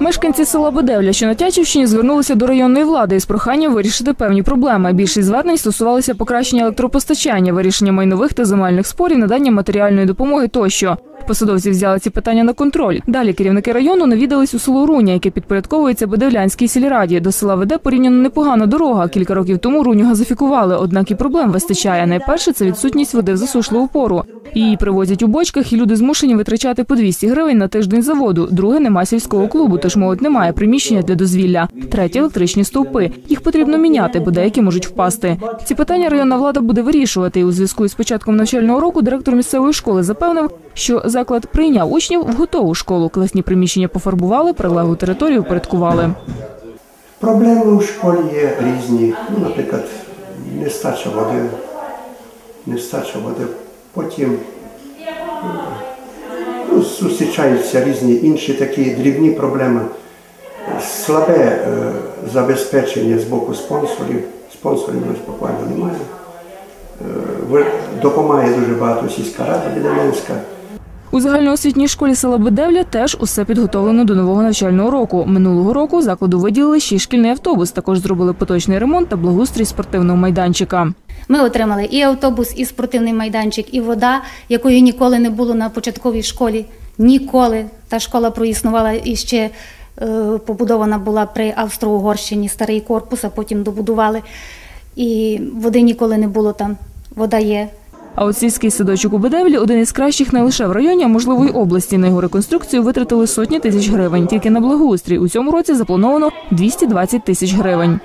Мешканці села Бедевля, що на Тячівщині, звернулися до районної влади із проханням вирішити певні проблеми. Більшість звернень стосувалися покращення електропостачання, вирішення майнових та земельних спорів, надання матеріальної допомоги тощо. Посадовці взяли ці питання на контроль. Далі керівники району навідались у село Руня, яке підпорядковується Бедевлянській сільраді. До села веде порівняно непогана дорога. Кілька років тому Руню газифікували, однак і проблем вистачає. Найперше це відсутність води в засушливу пору. Її привозять у бочках, і люди змушені витрачати по 200 гривень на тиждень за воду. Друге нема сільського клубу, тож молодь немає приміщення для дозвілля. Третє електричні стовпи. Їх потрібно міняти, бо деякі можуть впасти. Ці питання районна влада буде вирішувати. І у зв'язку із початком навчального року директор місцевої школи запевнив, що заклад прийняв учнів в готову школу. Класні приміщення пофарбували, прилеглу територію впорядкували. Проблеми у школі є різні. Ну, наприклад, нестача води, нестача води. Потім ну, зустрічаються різні інші такі дрібні проблеми. Слабе е, забезпечення з боку спонсорів. Спонсорів у нас буквально немає. Е, допомагає дуже багато сільська рада Біделенська. У загальноосвітній школі села Бедевля теж усе підготовлено до нового навчального року. Минулого року закладу виділили ще й шкільний автобус. Також зробили поточний ремонт та благоустрій спортивного майданчика. Ми отримали і автобус, і спортивний майданчик, і вода, якої ніколи не було на початковій школі. Ніколи. Та школа проіснувала і ще е, побудована була при Австро-Угорщині старий корпус, а потім добудували. І води ніколи не було там. Вода є. А от сільський садочок у Бедевлі один із кращих не лише в районі, а можливо й області. На його реконструкцію витратили сотні тисяч гривень. Тільки на благоустрій у цьому році заплановано 220 тисяч гривень.